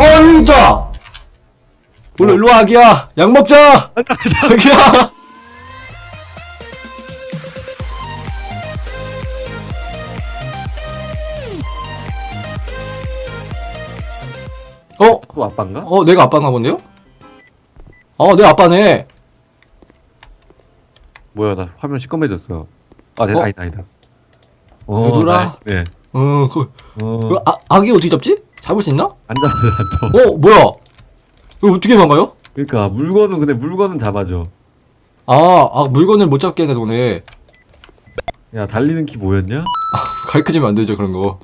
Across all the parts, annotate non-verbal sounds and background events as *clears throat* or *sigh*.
어, 여기 있다! 원래 일로 와, 아기야! 약 먹자! 아기야! 어? 또 아빠인가? 어, 내가 아빠인가 본데요? 어, 내 아빠네. 뭐야 나 화면 시꺼매졌어. 아, 네, 어? 아니다 아니다. 얘들아. 나- 네. 어, 그, 어. 그 아, 아기 어떻게 잡지? 잡을 수 있나? 안 잡아 안 잡아. 어, 뭐야? 이거 어떻게 막아요? 그러니까 물건은 근데 물건은 잡아줘. 아, 아, 물건을 못 잡게 해서 오네. 야 달리는 키 뭐였냐? *laughs* 가르쳐주면 안 되죠, 그런 거.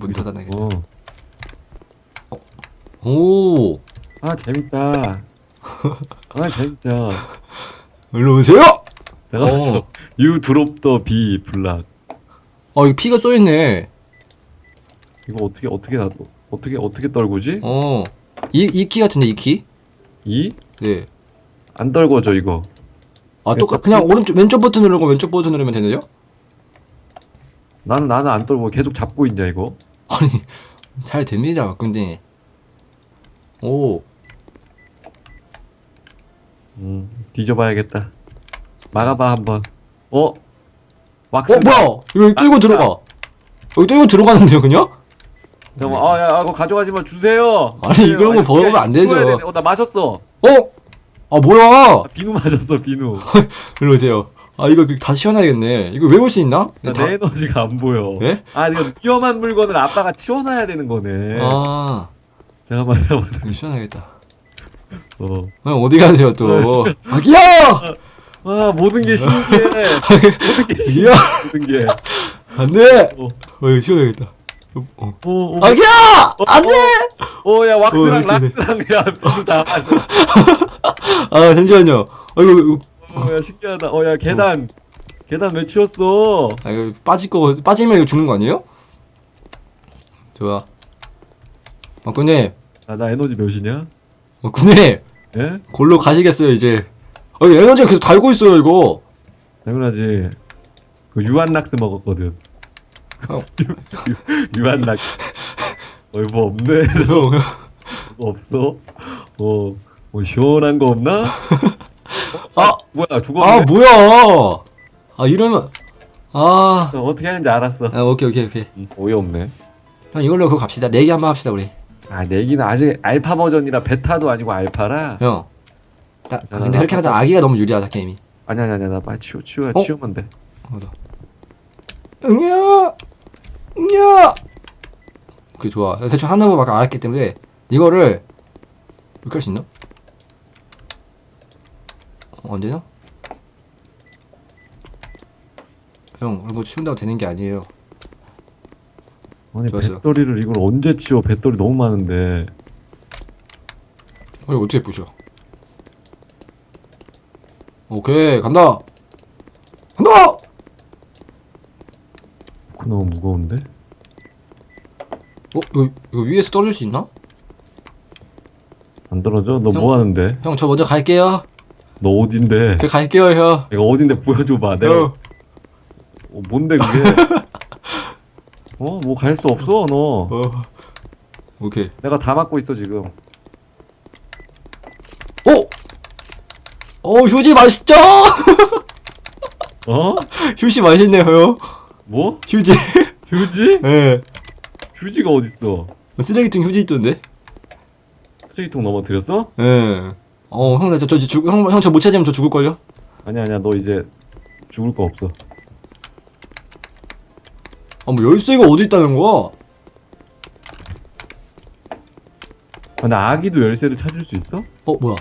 문 닫아놔야겠다. 어. 오, 아 재밌다. 아 재밌어. 일로 오세요! 잠깐만. 어. *laughs* Drop the B 블락. 어, 이거 피가 쏘였네. 이거 어떻게 어떻게 나 어떻게 어떻게 떨구지? 어. 이, 이 키 같은데, 이 키? 이? 네. 안 떨궈져 이거. 아, 똑같, 그냥 키? 오른쪽, 왼쪽 버튼 누르고 왼쪽 버튼 누르면 되네요? 나는 나는 안 떨고 계속 잡고 있냐 이거? *laughs* 아니, 잘 됩니다, 근데. 오, 음 뒤져봐야겠다. 막아봐 한번. 어? 왁스. 어, 뭐야! 이거 뚫고 아, 들어가. 여기 뚫고 들어가는데요, 그냥? 잠깐만. 아야 아, 그거 가져가지 마 주세요. 아니, 주세요. 이런 거 버리면 안 치워야 되죠. 어, 나 마셨어. 어? 아, 뭐야! 아, 비누 마셨어 비누. *laughs* 일로 오세요. 아, 이거 다 시원하겠네. 이거 외울 수 있나? 나 다- 내 에너지가 안 보여. 예? 아 이거 위험한 물건을 아빠가 치워놔야 되는 거네. 아, 잠깐만 잠깐만. 이거 시원하겠다. 어. 형, 어디 가세요, 또? 아기야! 와 모든 게 신기해. 모든 게 신기해. 모든 게. 안 돼! 어. 어, 이거 시원하겠다. 어. 오, 오, 아기야! 안 돼! 오, 야 왁스랑 어, 이렇게 락스랑 야다 마셔. *laughs* 아, 잠시만요. 아, 이거, 어, 야 신기하다. 어, 야 계단. 계단 왜 치웠어? 아, 이거 빠질 거, 빠지면 이거 죽는 거 아니에요? 좋아. 어, 군님. 아, 나 에너지 몇이냐? 어, 군님. 예? 골로 가시겠어요, 이제. 아, 이거 에너지가 계속 달고 있어요, 이거. 당연하지. 그 유한 락스 먹었거든. 어. 유, 유한 락스. 어이 뭐 없네. 형, 뭐 없어? 어, 뭐 시원한 거 없나? 아! 뭐야 죽었네. 아, 뭐야! 아, 이러면. 아. 어, 어떻게 하는지 알았어. 아, 오케이, 오케이, 오케이. 어이없네. 형, 이걸로 그거 갑시다. 내기 한번 합시다, 우리. 아 내기는 아직 알파 버전이라 베타도 아니고 알파라. 형. 나, 자, 근데 나- 그렇게 하다 아기가 너무 유리하다, 게임이. 아니 아니 아니 나 빨리 치워 치워 어? 치우면 돼. 맞아. 응야! 응야! 오케이, 좋아. 대충 하는 법밖에 알았기 때문에, 이거를, 이렇게 할 수 있나? 어, 안 되나? 형, 이거 치운다고 되는 게 아니에요. 아니 좋았어요. 배터리를 이걸 언제 치워? 배터리 너무 많은데. 어, 이거 어떻게 부셔? 오케이, 간다! 간다! 그 너무 무거운데? 어, 이거, 이거 위에서 떨어질 수 있나? 안 떨어져? 너 형. 뭐 하는데? 형, 저 먼저 갈게요. 너 어딘데? 저 갈게요, 형. 내가 어딘데 보여줘봐. 내가 형. 어, 뭔데 그게? *laughs* 어? 뭐 갈 수 없어 너. 어. 오케이. 내가 다 막고 있어 지금. 오! 오, 휴지 맛있죠? *laughs* 어? 휴지 맛있네요, 형. 뭐? 휴지. *laughs* 휴지? 예. 휴지가 어딨어? 쓰레기통 휴지 있던데? 쓰레기통 넘어뜨렸어? 예. 어, 형, 나 저, 저, 저 죽, 형, 형, 저 못 찾으면 저 죽을걸요? 아니야 아니야 너 이제 죽을 거 없어. 아, 뭐, 열쇠가 어디 있다는 거야? 아, 나 아기도 열쇠를 찾을 수 있어? 어, 뭐야?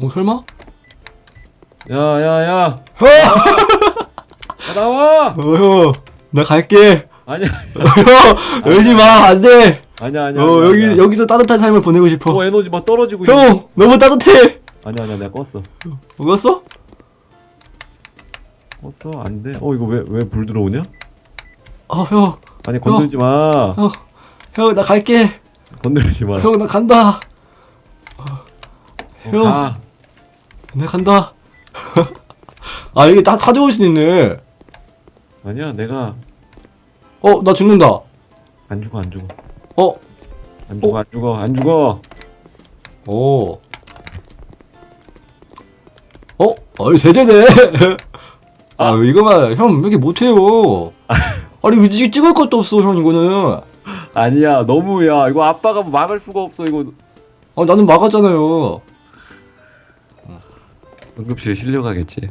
어, 설마? 야야야 어! 야, 나와! 어, 형, 나 갈게. 아니야 형, 열지 마, 안 돼. 아니야 아니야. 어, 아니야, 여기, 아니야. 여기서 따뜻한 삶을 보내고 싶어. 어 에너지 막 떨어지고. 형, 너무 따뜻해. 아니야 아니야 내가 껐어. 먹었어? 껐어 안 돼. 어 이거 왜 왜 불 들어오냐? 어, 형, 아니 건들지 마. 형, 형, 나 갈게. 건들지 마. 형, 나 간다. 어, 형. 가. 나 간다. *laughs* 아 이게 다, 다 죽을 수도 있네. 아니야 내가 어 나 죽는다. 안 죽어 안 죽어. 어? 안 죽어 안 죽어 안 죽어. 오. 어? 어이 세제네. *laughs* 아. 이거만 형 왜 이렇게 못해요? *laughs* 아니 이거 찍- 찍을 것도 없어 형 이거는. 아니야 너무야. 이거 아빠가 막을 수가 없어 이거. 아 나는 막았잖아요 응급실에 실려가겠지.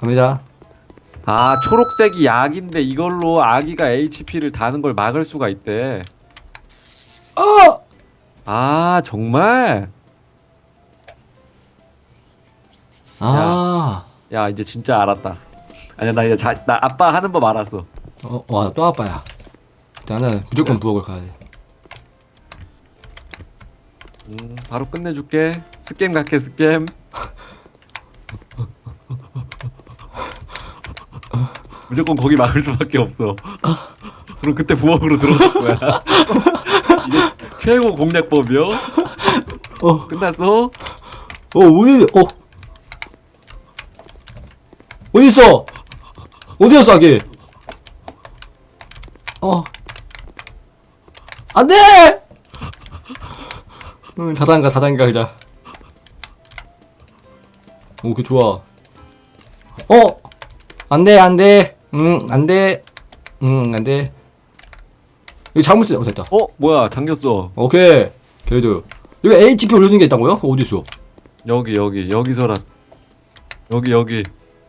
갑니다. 아 초록색이 약인데 이걸로 아기가 HP를 다는 걸 막을 수가 있대. 아! 아 정말? 아, 야 이제 진짜 알았다. 아니야 나 이제 자, 나 아빠 하는 법 알았어. 어, 와, 또 아빠야. 나는 무조건 부엌을 가야 돼. 음, 바로 끝내줄게. 스캠 각해 스캠 *laughs* *laughs* 무조건 거기 막을 수밖에 없어 그럼 그때 부엌으로 들어갈 거야 *laughs* 이게 최고 공략법이요 어, 끝났어? 어, 어디, 어. 어딨어? 어디였어, 아기? 어. 안 돼! 응, 다단가, 다단가, 그자. 오, 그 좋아. 어! 안 돼, 안 돼. 응, 안 돼. 응, 안 돼. 이거 잘못 쓰, 어, 됐다. 어? 뭐야 잠겼어 오케이. 그래도. 이거 HP 올려주는 게 있다고요? 그거 어딨어? 여기 여기 여기서라 여기 여기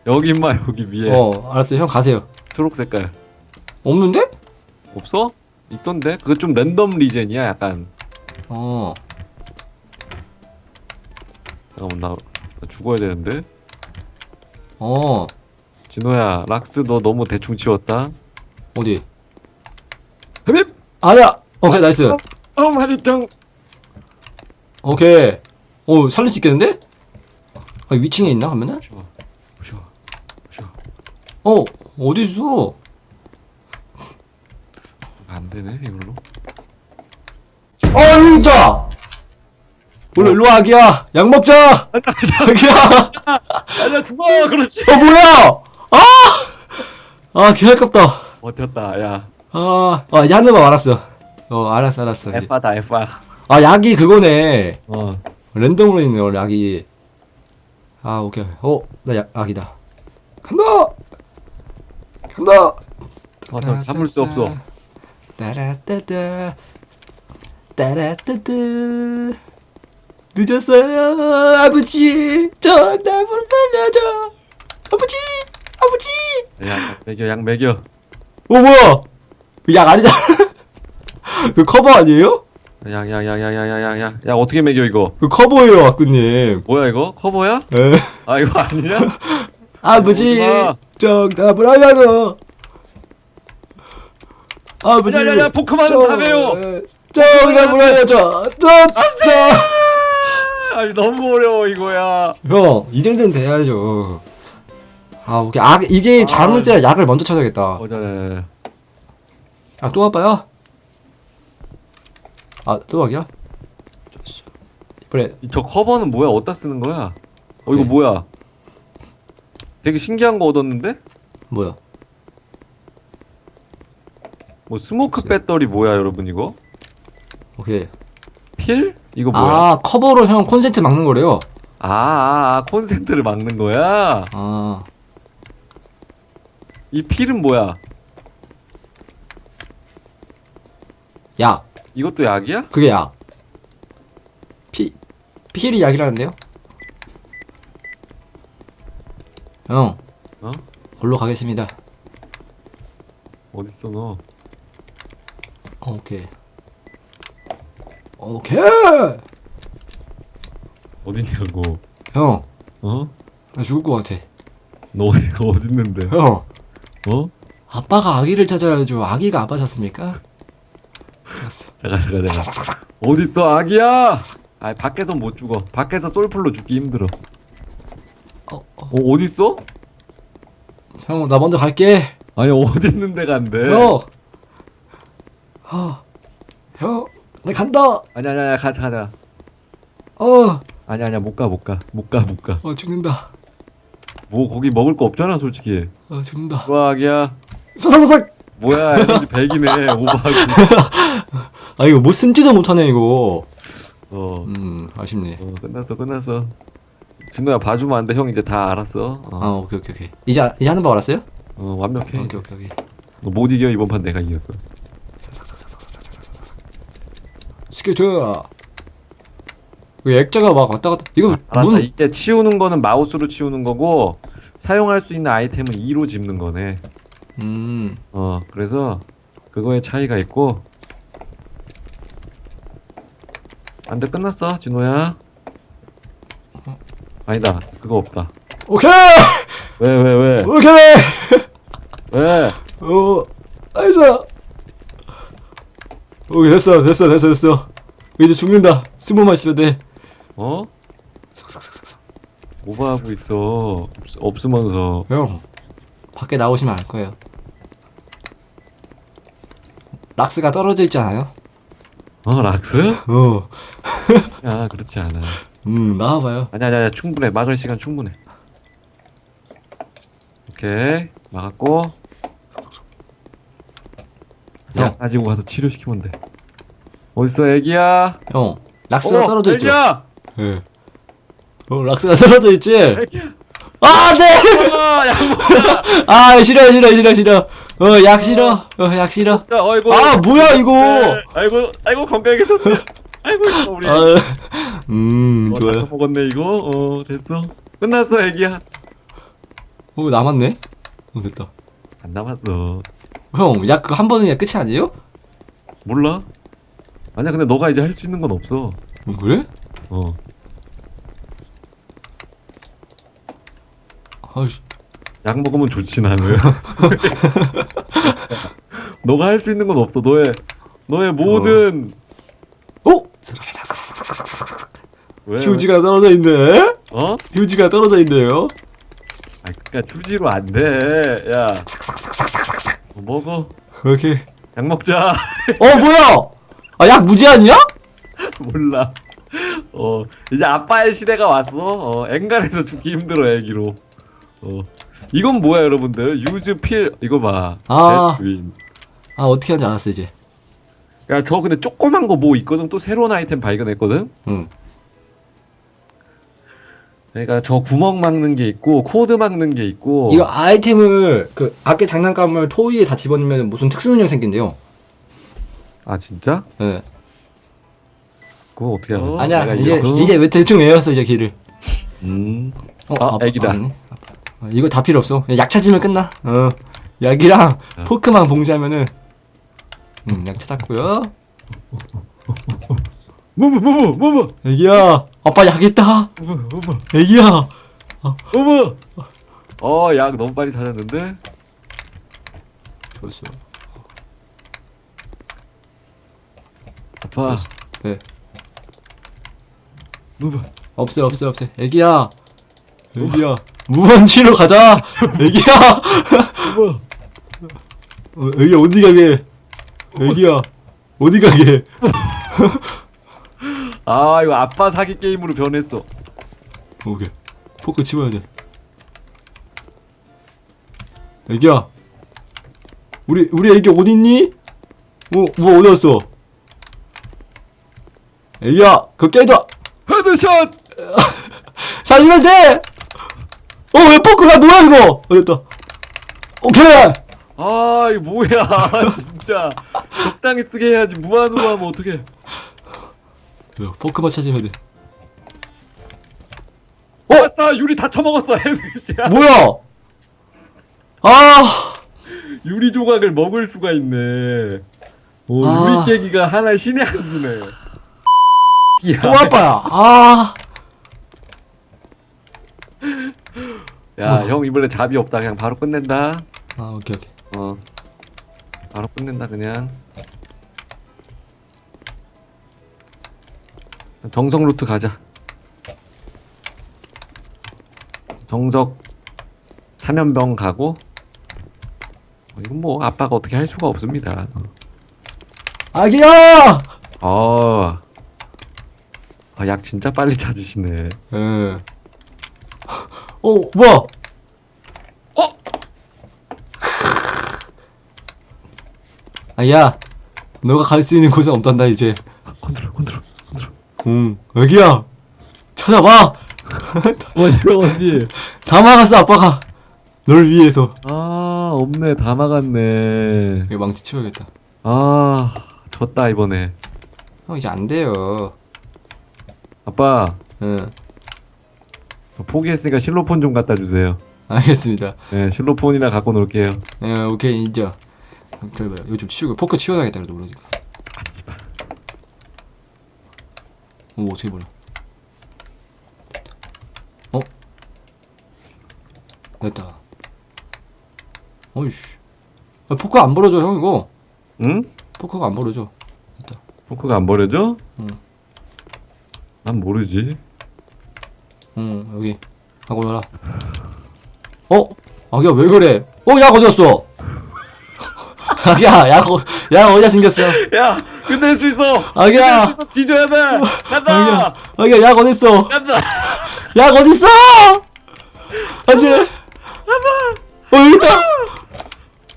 여기 임마 여기 위에 어, 알았어요. 형 가세요. 초록 색깔 없는데? 없어? 있던데? 그거 좀 랜덤 리젠이야 약간 어. 잠깐만 나, 나 죽어야 되는데 어. 진호야 락스 너 너무 대충 치웠다 어디? 흡입! 아니야! 오케이, 나이스. 어 마리짱 오케이. 어, 살릴 수 있겠는데? 아, 위층에 있나, 하면은? 쉬어 쉬어 쉬어 어, 어딨어? 안 되네 이걸로 어, 있다! 원래 일로 와, 아기야! 약 먹자! 아기야! 아니야 죽어 그렇지 어, 뭐야! 아! 아, 개 아깝다. 버텼다 야 아, 아, 이제 한 대만 알았어. 어, 알았어, 알았어. 이제. F다 F 아, 약이 그거네. 어 랜덤으로 있네, 원래 약이. 아, 오케이. 어, 나 약, 약이다. 간다! 간다! 어, 참, 참을 수 없어 따라따따. 따라따따. 늦었어요, 아버지. 정답을 알려줘. 아버지! 약 먹여 약 먹여 어, 뭐야? 그약 아니잖아. *laughs* 그 커버 아니에요? 약 약 약 약 약 약약 야 어떻게 먹여 이거 그 커버예요, 아꾸님. 뭐야 이거 커버야? 에. 아 이거 아니냐? *laughs* 아버지 오지마. 정답을 알려줘 아버지 야 야 야 포크만은 정- 다 배워 정답을 알려줘 저 저 아니 너무 어려워 이거야 형 이 정도는 돼야죠 아 오케이 아 이게 아. 잘못된 약을 먼저 찾아야겠다 어자네 아 또 와봐요 아또 와기야 그래 저 커버는 뭐야 어디다 쓰는 거야? 어 이거 네. 뭐야? 되게 신기한 거 얻었는데? 뭐야 뭐 스모크 글쎄. 배터리 뭐야 여러분 이거? 오케이 필? 이거 뭐야? 아 커버로 형 콘센트 막는 거래요 아, 아, 아 콘센트를 막는 거야? 아 이 필은 뭐야? 약. 이것도 약이야? 그게 약. 피, 필이 약이라는데요? 형. 어? 골로 가겠습니다. 어딨어 너? 오케이. 오케이! 어딨냐고 형, 어? 나 죽을 것 같아. 너 어디가 *laughs* 어딨는데? 형, 어? 아빠가 아기를 찾아야죠. 아기가 아빠 찾습니까? 찾았어. 잠깐 잠깐 잠깐 어딨어 아기야? 아 밖에서 못 죽어 밖에서 솔플로 죽기 힘들어 어, 어. 어 어딨어? 형, 나 먼저 갈게. 아니 어딨는 데 간대 형! 어, 형, 나 간다! 아니 아니 아니 가자 가자 어, 아니 아니야 못 가 못 가 못 가 못 가 어, 죽는다. 뭐 거기 먹을 거 없잖아 솔직히. 아 죽는다 아기야? 사사사삭 뭐야 에너지 100이네 *laughs* 오버하기. 아 이거 뭐 숨지도 못하네 이거. 어, 음 아쉽네. 어 끝났어 끝났어. 진우야 봐주면 안 돼? 형 이제 다 알았어? 어, 아 오케이 오케이 오케이. 이제 이제 하는 법 알았어요? 어 완벽해. 오케이 오케이 오케이. 너 못 이겨 이번 판 내가 이겼어. 스케 이트 그 액자가 막 왔다 갔다. 이거 알았어 문 이게 치우는 거는 마우스로 치우는 거고 사용할 수 있는 아이템은 2로 집는 거네. 음. 어 그래서 그거에 차이가 있고. 안 돼 끝났어 진호야. 아니다 그거 없다. 오케이! 왜 왜 왜? 오케이! 왜? 어 나이스 오케이 됐어 됐어 됐어 됐어. 이제 죽는다. 스모만 있으면 돼 어? 오버하고 있어? 없, 없으면서. 형. 밖에 나오시면 알 거예요. 락스가 떨어져 있잖아요? 어 락스? 어음 야 그렇지 않아. 나와봐요. 아니야 아니야 충분해. 막을 시간 충분해. 오케이. 막았고. 형. 약 가지고 가서 치료시키면 돼. 어딨어 애기야? 형 락스가 어, 떨어져 있죠? 애기야 예. 어 락스가 떨어져 있지? 아 네! 아, 약 *laughs* 아 싫어 싫어 싫어 싫어. 어 약 싫어? 어 약 싫어? 먹자 어이구 아 뭐야 이거? 네, 아이고 아이고 건강하게 좋네. 아이고 이거 우리. 애기. 아음 어, 좋아요. 다 먹었네 이거? 어 됐어. 끝났어 애기야. 어 남았네? 어 됐다. 안 남았어. 형 약 그거 한 번이야 끝이 아니에요? 몰라. 아니야 근데 너가 이제 할 수 있는 건 없어. 어, 그래? 어. 아이씨. 약 먹으면 좋지 나는. *laughs* 너가 할 수 있는 건 없어 너의 너의 모든. 어? 왜, 휴지가 떨어져 있네? 왜? 어? 휴지가 떨어져 있네요? 아 그니까 투지로 안 돼야. 어, 먹어? 오케이. 약 먹자. 어 뭐야? 아 약 무제한이야? 몰라 어 이제 아빠의 시대가 왔어 어 엔간에서 죽기 힘들어 애기로 어 이건 뭐야 여러분들 유즈 필 이거 봐 아. 아 어떻게 하는지 알았어 이제 야, 저 근데 조그만 거 뭐 있거든. 또 새로운 아이템 발견했거든. 응 그러니까 저 구멍 막는 게 있고 코드 막는 게 있고. 이거 아이템을 그 아껴 장난감을 토이에 다 집어넣으면 무슨 특수 능력 생긴대요 아 진짜? 예 그거 어떻게 알아? 어? 아니야 내가 이제 이겼어? 이제 왜 대충 외웠어 이제 길을 음. 어, 아, 애기다. 아니네. 어, 이거 다 필요 없어. 그냥 약 찾으면 끝나. 어. 약이랑 어. 포크만 봉쇄하면은 음, 약 찾았고요. 무브 무브 무브 애기야, 아빠 약 있다. 무브 무브 애기야. 무브. 어 약 너무 빨리 찾았는데. 좋았어. 아파. 네. 무브. 없어, 없어, 없어. 애기야. 애기야. 무한 치료 가자. 애기야. 어, 애기야 어디 가게? 애기야 어디 가게? 아 이거 아빠 사기 게임으로 변했어. 오케이. 포크 치워야 돼. 애기야. 우리 우리 애기 어디 있니? 뭐 뭐 어디 갔어? 애기야, 그 깨도 헤드샷. 살리면 돼. 어, 왜 포크가 뭐야 이거? 어, 됐다. 오케이. 아 이거 뭐야 *laughs* 진짜 적당히 쓰게 해야지 무한으로 하면 어떡해 야, 포크만 찾으면 돼. 어? 아싸 유리 다 처먹었어 헤드샷 뭐야? 아, 유리 조각을 먹을 수가 있네 오 아. 유리 깨기가 하나의 신의 한 수네 또 아빠야. 아, 야형 이번에 잡이 없다. 그냥 바로 끝낸다. 아 오케이 오케이. 어. 바로 끝낸다 그냥. 정석 루트 가자. 정석 사면병 가고. 어, 이건 뭐 아빠가 어떻게 할 수가 없습니다. 아기야. 어. 아, 약 진짜 빨리 찾으시네. 응. 어, 뭐야? 어? 아, 야. 너가 갈 수 있는 곳은 없단다, 이제. 컨트롤, 컨트롤, 컨트롤. 응. 여기야. 찾아봐! *laughs* 어디, 어디? 다 막았어, 아빠가. 널 위해서. 아, 없네. 다 막았네. 여기 망치 치워야겠다. 아, 졌다, 이번에. 형, 이제 안 돼요. 아빠 응 저 포기했으니까 실로폰 좀 갖다 주세요. 알겠습니다. 네 실로폰이나 갖고 놀게요. 예 오케이 인정 기다려봐요 이거 좀 치우고 포크 치워야겠다 그래도 모르니까. 오 어떻게 버려 어? 됐다. 어이씨. 아, 포크 안 버려져 형 이거. 응? 포크가 안 버려져 포크가 안 버려져? 응. 난 모르지. 응 여기. 하고 놀아. 어? 아기야 왜 그래? 어? 약 어디 갔어? *laughs* 아기야 약, 어- 약 어디다 생겼어? 야 끝낼 수 있어. 아기야. 끝낼 수 있어. 뒤져야 돼. 간다. 아기야 아기야 약 어딨어? 간다. 약 어딨어? 안돼. 어 여기 있다.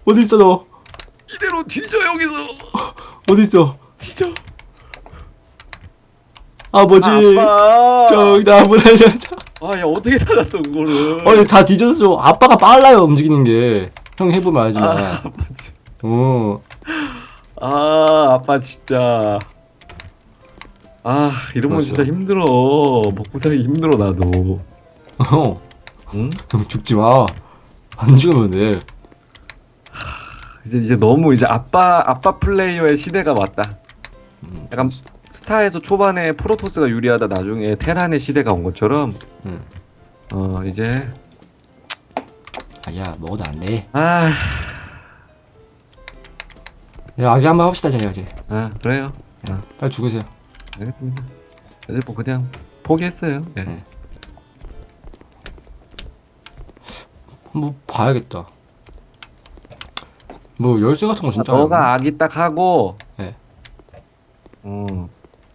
어디 있어 너? 이대로 뒤져 여기서. 어디 있어? 뒤져 아버지 아빠. 정답을 알려줘. 아야 어떻게 찾았어 그거를? 아니 다 뒤졌어. 아빠가 빨라요 움직이는 게 형 해보면 아, 알지만. 아빠 진- 어. 아 아빠 진짜. 아 이러면 그렇죠. 진짜 힘들어. 먹고 살기 힘들어 나도. 형, 응? 형 죽지 마안 죽으면 돼. 이제 이제 너무 이제 아빠 아빠 플레이어의 시대가 왔다. 음, 약간 스타에서 초반에 프로토스가 유리하다 나중에 테란의 시대가 온 것처럼 응. 어 이제 아야 먹어도 안 돼. 아, 야 아기 한번 합시다 제가 이제. 아 그래요? 빨리 죽으세요. 알겠습니다. 이제 뭐 그냥 포기했어요. 네. 네. 한번 봐야겠다. 뭐 열쇠 같은 거 진짜 아, 너가 아기 딱 하고 네. 어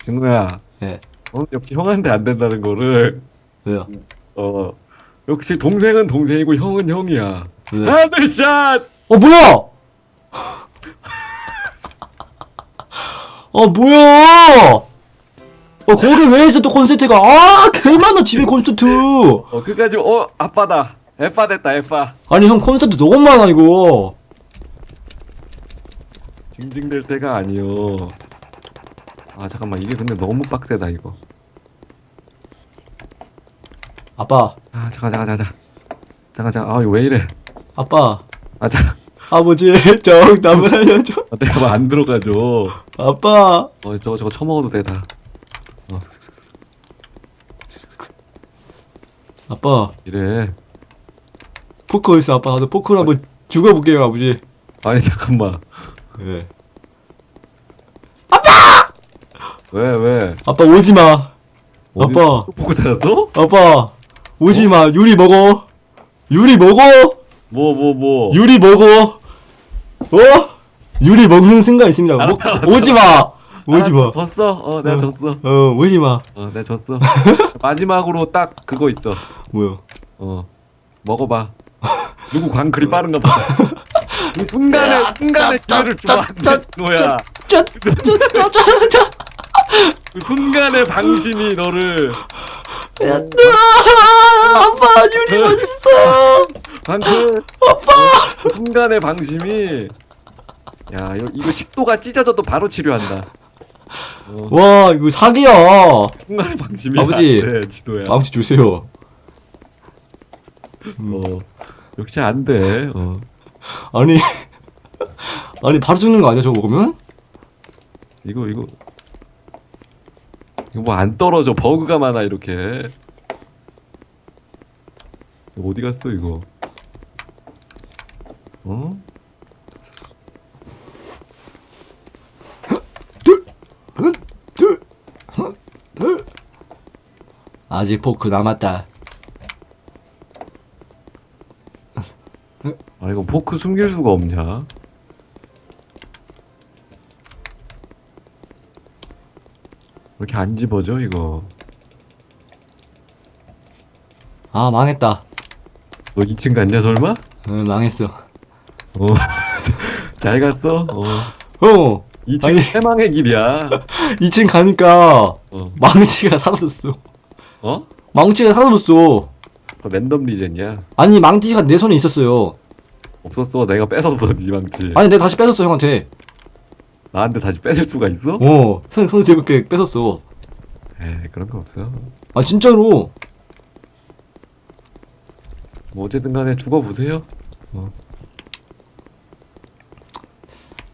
친구야. 네. 어, 역시 형한테 안 된다는 거를. 왜요? 어. 역시 동생은 동생이고 형은 형이야. 왜? 하늘샷! 어 뭐야? 어 뭐야? 어 거기 왜 있어 또 콘센트가? 아 개많아 집에 콘센트. 어 끝까지 어 아빠다. 에빠 됐다 에빠. 아니 형 콘센트 너무 많아 이거. 징징댈 때가 아니요 아 잠깐만. 이게 근데 너무 빡세다 이거. 아빠. 아 잠깐 잠깐 잠깐 잠깐. 잠깐 아 이거 왜 이래? 아빠. 아 잠깐 아버지 *laughs* 정답을 알려줘. 아, 내가 뭐안 들어가죠. 아빠. 어 저거 저거 처먹어도 되다. 아빠. 이래. 포크 어딨어 아빠? 나 포크로 한번 죽어볼게요 아버지. 아니 잠깐만. 왜 왜 왜? 아빠 오지 마 어디 아빠. 쑥 보고 찾았어? 아빠 오지 마 유리 먹어 유리 먹어 뭐 뭐 뭐? 유리 먹어 어 유리 먹는 순간 있습니다 뭐, 오지 마 오지마 졌어. 어 내가 어. 졌어. 어 오지 마 어 내가 *laughs* 졌어. 마지막으로 딱 그거 있어. 뭐야 어 먹어봐. 누구 광클이 빠른가 봐. 이 순간에 순간에 기회를 주면 안돼 노야. 짜짜짜짜짜 그 순간의 방심이 너를 아빠 유리 맛있어 광클. 아빠. 그 순간의 방심이 야 이거, 이거 식도가 찢어져도 바로 치료한다. 어, 와 이거 사기야 순간의 방심이 아버지. 안돼 지도야. 아버지 주세요 어 역시 안 돼. 어. 아니 *laughs* 아니 바로 죽는 거 아니야 저거 먹으면 이거 이거 이거 뭐 안 떨어져. 버그가 많아 이렇게. 어디 갔어 이거? 어? 아직 포크 남았다. 아 이거 포크 숨길 수가 없냐 이렇게 안 집어져 이거 아 망했다. 너 2층 갔냐 설마? 응 망했어. 어. *laughs* 잘 갔어? 어. 어 2층 아니. 해망의 길이야 *laughs* 2층 가니까 어? 망치가 사라졌어 어? 망치가 사라졌어 그 랜덤 리젠이야 아니 망치가 내 손에 있었어요 없었어 내가 뺏었어 네 망치 아니 내가 다시 뺏었어 형한테 나한테 다시 뺏을 수가 있어? 어 손 손에 들고 이렇게 뺏었어. 에이 그런 거 없어. 아 진짜로? 뭐 어쨌든 간에 죽어보세요.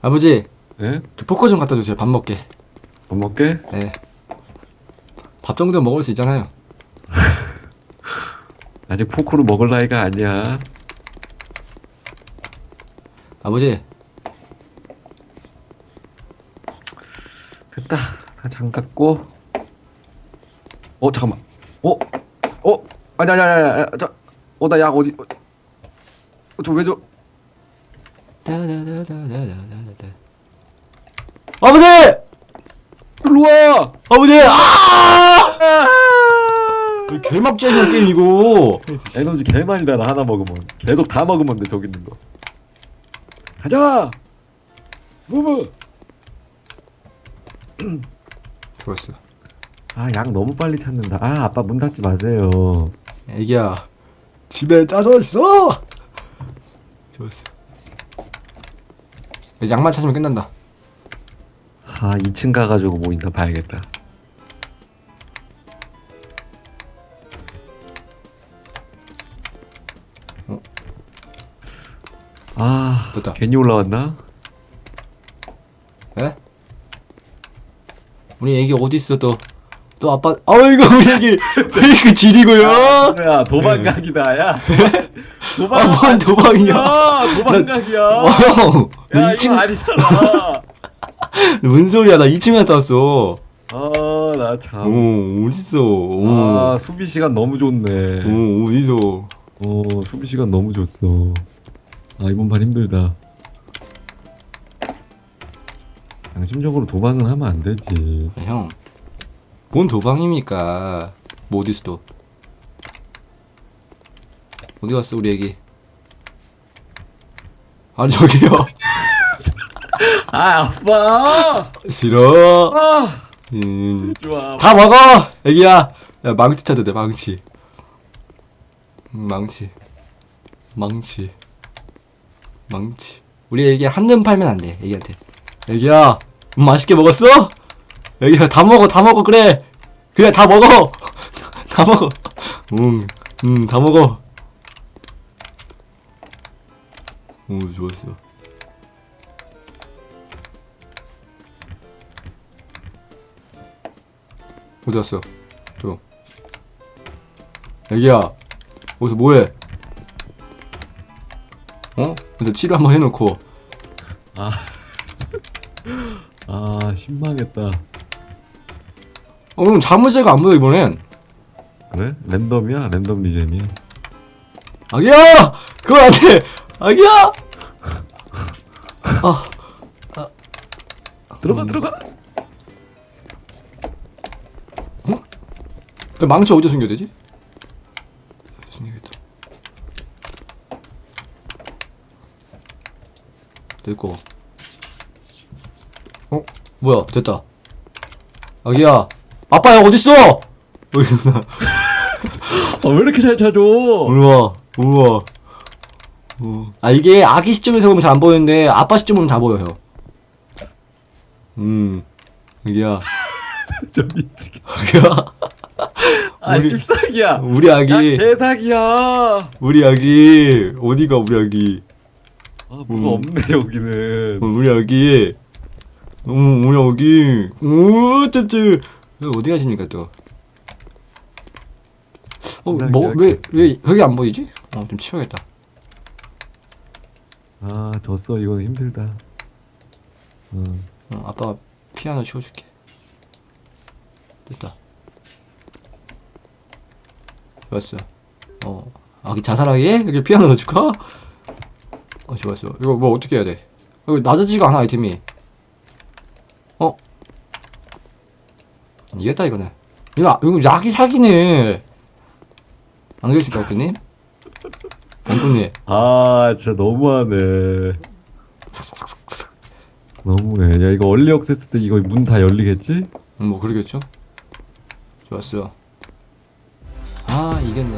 아버지 예? 저 포커 좀 갖다 주세요. 밥 먹게. 밥 먹게? 네. 밥 정도는 먹을 수 있잖아요. *laughs* 아직 포크로 먹을 나이가 아니야. 아버지 됐 다다 장갑고 어 잠깐만 어? 어? 아니 아니 아니 아니 자어나 약 어디 어, 저왜 저... 다다다다다다다다. 아버지 일로 와! 아버지 아 개막장이야 게임 이거 에너지 개 많이 나나 하나 먹으면 계속 다 먹으면 돼 저기 있는 거 가자! 무브! *clears throat* 좋았어 아 약 너무 빨리 찾는다 아 아빠 문 닫지 마세요 애기야 집에 짜져 있어 좋았어 양만 찾으면 끝난다 아 2층 가가지고 뭐 있나 봐야겠다 어? 아 됐다. 괜히 올라왔나? 에? 우리 애기 어디 있어 또? 또 아빠 아이고 우리 애기 *laughs* 페이크 지리고요 야 도망각이다 야 *laughs* 도망 아, 뭔 도망이야. 야 도망각이야 형, 너야 2층 이거 아니잖아 *laughs* 뭔 소리야? 나 2층 갔다 왔어. 아나참 오, 어딨어? 오, 아 수비 시간 너무 좋네 오, 어디서? 어 수비 시간 너무 좋았어 아 이번 판 힘들다 양심적으로 도망은 하면 안 되지 아, 형, 뭔 도방입니까? 뭐 어딨어 또? 어디 갔어 우리 애기? 아니 저기요. *laughs* 아 아빠 싫어. 아 음, 좋아 다 먹어, 애기야. 야 망치 찾아야 돼 망치. 음, 망치, 망치, 망치. 우리 애기 한눈 팔면 안 돼. 애기한테. 애기야, 음, 맛있게 먹었어? 애기야 다 먹어, 다 먹어 그래. 그래 다 먹어. *laughs* 다 먹어. 음, 음, 다 먹어. 오 좋았어. 어디 갔어? 또. 애기야, 어디서 뭐해? 어? 그래서 치료 한번 해놓고. 아 신망했다 어, 그럼 자물쇠가 안 보여, 이번엔. 그래? 랜덤이야? 랜덤 리젠이야? 아기야! 그건 안 돼! 아기야! 아, 들어가 들어가 망치 어디에 숨겨야 되지? 어디 숨겨야겠다. 됐고. 어? 뭐야, 됐다. 아기야! 아빠야, 어딨어! 여기구나. *laughs* 아 왜 이렇게 잘 찾아 우와, 우와. 어. 아, 이게 아기 시점에서 보면 잘 안 보이는데, 아빠 시점 보면 다 보여요. 음. 아기야. *laughs* 저 미치겠 아기야. 아 우리- 씹사기야 우리 야 아기. 개사기야 우리 아기. 어디가 우리 아기. 아 뭐가 음. 없네 여기는 어, 우리 아기. 어, 우리 아기. 오. 여기 어디 가십니까, 또? 어, 뭐, 왜, 왜, 거기 안 보이지? 어, 좀 치워야겠다. 아 졌어 이거는 힘들다 어. 어, 아빠가 피아노 치워줄게. 됐다. 좋았어. 어, 아기 자살하게? 여기 피아노 넣어줄까? 어, 좋았어. 이거 뭐 어떻게 해야 돼? 여기 낮아지가 않아, 아이템이. 어? 이겼다, 이거는. 이거, 이거 약이 사기네. 안 그랬을까, 어깨님? 엉꾸님. 아 진짜 너무하네 너무해. 야 이거 얼리 액세스 때 이거 문 다 열리겠지? 음, 뭐 그러겠죠 좋았어요 아 이겼네